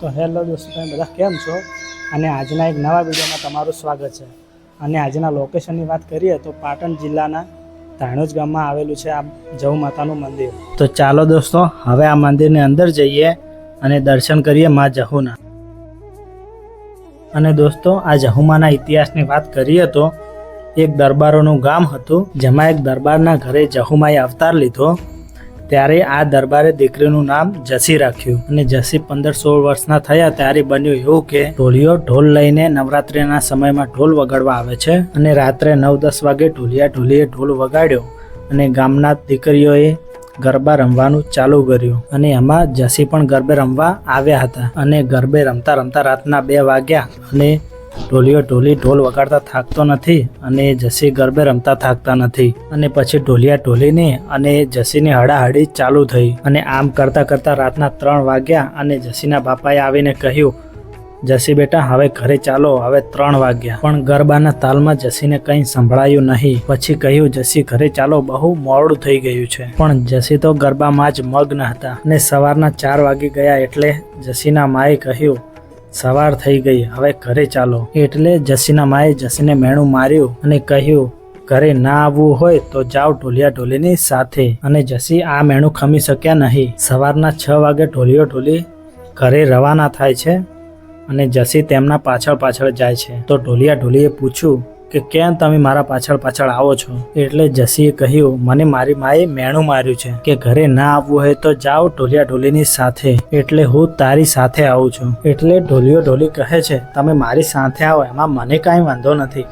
તો હેલો દોસ્તો, તમે બધા કેમ છો? અને આજના એક નવા વિડીયોમાં તમારું સ્વાગત છે. અને આજના લોકેશનની વાત કરીએ તો પાટણ જિલ્લાના ધાણોજ ગામમાં આવેલું છે આ જવ માતાનું મંદિર. તો ચાલો દોસ્તો, હવે આ મંદિરની અંદર જઈએ અને દર્શન કરીએ મા જહુના. અને દોસ્તો, આ જહુમાના ઇતિહાસની વાત કરીએ તો એક દરબારોનું ગામ હતું, જેમાં એક દરબારના ઘરે જહુમાએ અવતાર લીધો. ત્યારે આ દરબારે દીકરીનું નામ જસી રાખ્યું. અને જસી પંદર સોળ વર્ષના થયા ત્યારે બન્યું એવું કે ઢોલિયો ઢોલ લઈને નવરાત્રિના સમયમાં ઢોલ વગાડવા આવે છે અને રાત્રે નવ દસ વાગે ઢોલિયા ઢોલીએ ઢોલ વગાડ્યો અને ગામના દીકરીઓએ ગરબા રમવાનું ચાલુ કર્યું. અને એમાં જસી પણ ગરબે રમવા આવ્યા હતા અને ગરબે રમતા રમતા રાતના બે વાગ્યા અને ઢોલીઓ ઢોલી ઢોલ વગાડતા થાકતો નથી અને જસી ગરબે રમતા થાકતા નથી. અને પછી ઢોલિયા ઢોલીને અને જસીની હડાહડી ચાલુ થઈ અને આમ કરતા કરતા રાતના ત્રણ વાગ્યા અને જસીના બાપાએ આવીને કહ્યું, જસી બેટા, હવે ઘરે ચાલો, હવે ત્રણ વાગ્યા. પણ ગરબાના તાલમાં જસીને કંઈ સંભળાયું નહીં. પછી કહ્યું, જસી ઘરે ચાલો, બહુ મોડું થઈ ગયું છે. પણ જસી તો ગરબામાં જ મગ્ન હતા ને સવારના ચાર વાગી ગયા એટલે જસીના માએ કહ્યું સવાર થઈ ગઈ. હવે ઘરે ચાલો. એટલે જસીના માએ જસીને મેણું માર્યું અને કહ્યું, ઘરે ના આવવું હોય તો જાઓ ઢોલિયા ઢોલીની સાથે. અને જસી આ મેણું ખમી શક્યા નહીં. સવારના છ વાગે ઢોલિયો ઢોલી ઘરે રવાના થાય છે અને જસી તેમના પાછળ પાછળ જાય છે. તો ઢોલિયા ઢોલીએ પૂછ્યું કે કેમ તમે મારા પાછળ પાછળ આવો છો? એટલે જસીએ કહ્યું, મને મારી માએ મેણું માર્યું છે કે ઘરે ના આવવું હોય તો જાઓ ઢોલિયા ઢોલીની સાથે. એટલે હું તારી સાથે આવું છું. એટલે ઢોલિયો ઢોલી કહે છે, તમે મારી સાથે આવો, એમાં મને કાંઈ વાંધો નથી.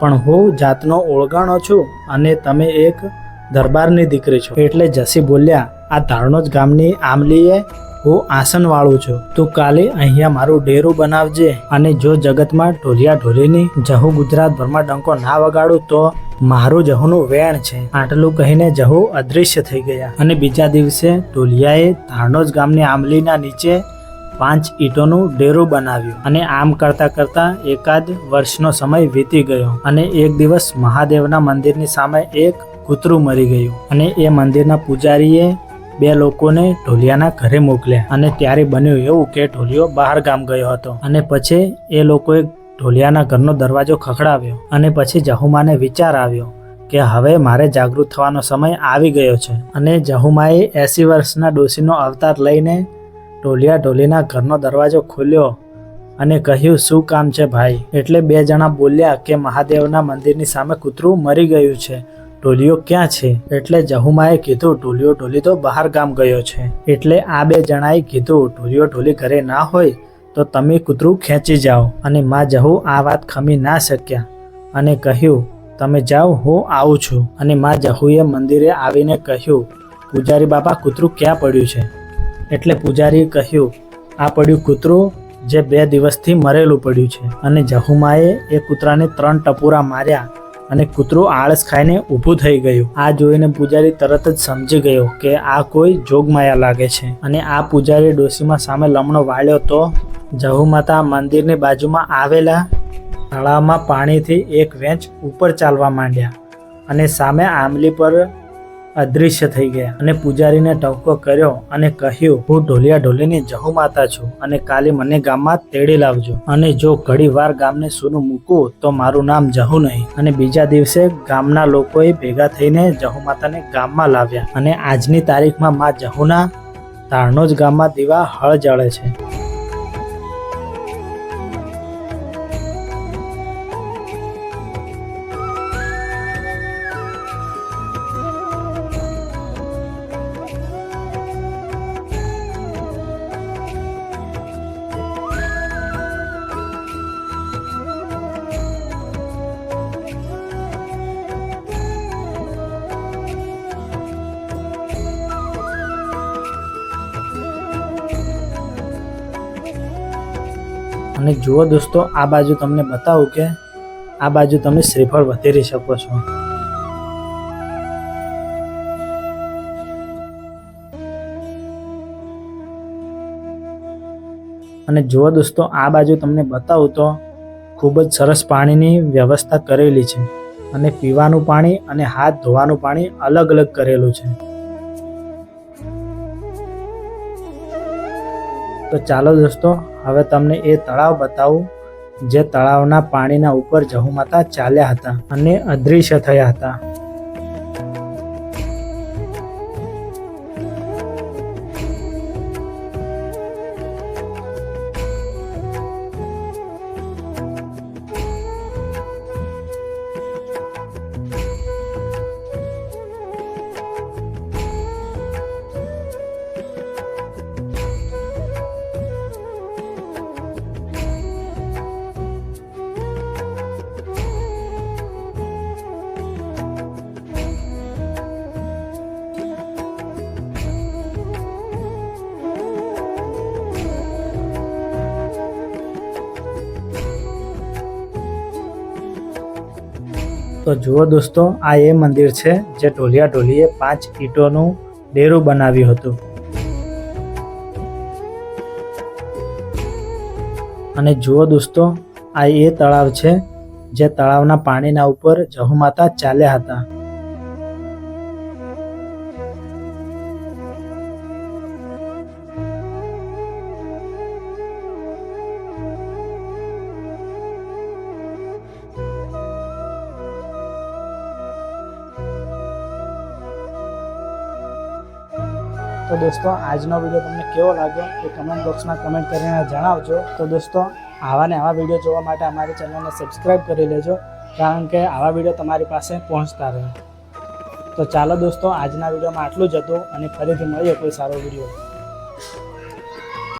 પણ હું જાતનો ઓળગાણો છું અને તમે એક દરબારની દીકરી છો. એટલે જસી બોલ્યા, આ ધારણોજ ગામની આમલીએ હું આસન વાળું છું. તું કાલે અહીંયા મારું ડેરું બનાવજે અને જો જગતમાં ઢોલિયા ઢોલીની જહુ ગુજરાત ભરમાં ડંકો ના વગાડું તો મારું જહુનું વેણ છે. આટલું કહીને જહુ અદૃશ્ય થઈ ગયા. અને બીજા દિવસે ઢોલિયાએ ધારણોજ ગામની આંબલીના નીચે પાંચ ઈંટોનું ડેરું બનાવ્યું. અને આમ કરતા કરતા એકાદ વર્ષનો સમય વીતી ગયો. અને એક દિવસ મહાદેવના મંદિરની સામે એક કૂતરું મરી ગયું. અને એ મંદિરના પૂજારીએ બે લોકોને ઢોલિયાના ઘરે મોકલ્યા અને ત્યારે બન્યું એવું કે ઢોલિયો બહાર ગામ ગયો હતો. અને પછી એ લોકોએ ઢોલિયાના ઘરનો દરવાજો ખખડાવ્યો અને પછી જહુમાને વિચાર આવ્યો કે હવે મારે જાગૃત થવાનો સમય આવી ગયો છે. અને જહુમાએ એસી વર્ષના ડોશીનો અવતાર લઈને ઢોલિયા ઢોલીના ઘરનો દરવાજો ખોલ્યો અને કહ્યું, શું કામ છે ભાઈ? એટલે બે જણા બોલ્યા કે મહાદેવના મંદિરની સામે કૂતરું મરી ગયું છે. ઢોલિયો ક્યાં છે? એટલે જહુમાએ કીધું ઢોલિયો ટોલી તો બહાર ગામ ગયો છે. એટલે આ બે જણાએ કીધું ઢોલિયો ઢોલી ઘરે ના હોય તો તમે કૂતરું ખેંચી જાઓ. અને માં જહુ આ વાત ખમી ના શક્યા અને કહ્યું, તમે જાઓ, હું આવું છું. અને માં જહુએ મંદિરે આવીને કહ્યું, પૂજારી બાપા, કૂતરું ક્યાં પડ્યું છે? એટલે પૂજારીએ કહ્યું, આ પડ્યું કૂતરું જે બે દિવસથી મરેલું પડ્યું છે. અને જહુમાએ એ કૂતરાને ત્રણ ટપુરા માર્યા અને કૂતરું આળસ ખાઈને ઊભું થઈ ગયું. આ જોઈને પૂજારી તરત જ સમજી ગયો કે આ કોઈ જોગમાયા લાગે છે. અને આ પૂજારી ડોશીમાં સામે લમણો વાળ્યો તો જહુ માતા મંદિરની બાજુમાં આવેલા તળાવમાં પાણીથી એક વેંચ ઉપર ચાલવા માંડ્યા અને સામે આંબલી પર અદૃશ્ય થઈ ગયા અને પૂજારીને ટવકો કર્યો અને કહ્યું, હું ઢોલિયા ઢોલીની જહુ માતા છું અને કાલે મને ગામમાં તેડી લાવજો. અને જો ઘડી વાર ગામને સૂનું મૂકું, તો મારું નામ જહુ નહીં. અને બીજા દિવસે ગામના લોકોએ ભેગા થઈને જહુ માતાને ગામમાં લાવ્યા. અને આજની તારીખમાં મા જહુના ધારણોજ ગામમાં દીવા હળ જળે છે. અને જુઓ દોસ્તો, આ બાજુ તમને બતાવું કે આ બાજુ તમે શ્રીફળ વધેરી શકો છો. અને જુઓ દોસ્તો, આ બાજુ તમને બતાવું તો ખૂબ જ સરસ પાણીની વ્યવસ્થા કરેલી છે અને પીવાનું પાણી અને હાથ ધોવાનું પાણી અલગ અલગ કરેલું છે. તો ચાલો દોસ્તો, હવે તમને એ તળાવ બતાવું, જે તળાવના પાણીના ઉપર જહુમાતા ચાલ્યા હતા અને અદૃશ્ય થયા હતા. તો જુઓ દોસ્તો, આ એ મંદિર છે જે ઢોલિયા ઢોલીએ પાંચ ઈંટોનું ડેરું બનાવ્યું હતું. અને જુઓ દોસ્તો, આ એ તળાવ છે જે તળાવના પાણીના ઉપર જહુમાતા ચાલ્યા હતા. તો દોસ્તો, આજનો વીડિયો તમને કેવો લાગ્યો એ કમેન્ટ બોક્સમાં કમેન્ટ કરીને જણાવજો. તો દોસ્તો, આવા ને આવા વીડિયો જોવા માટે અમારી ચેનલને સબસ્ક્રાઈબ કરી લેજો, કારણ કે આવા વીડિયો તમારી પાસે પહોંચતા રહે. તો ચાલો દોસ્તો, આજના વિડીયોમાં આટલું જ હતું અને ફરીથી મળીએ કોઈ સારો વીડિયો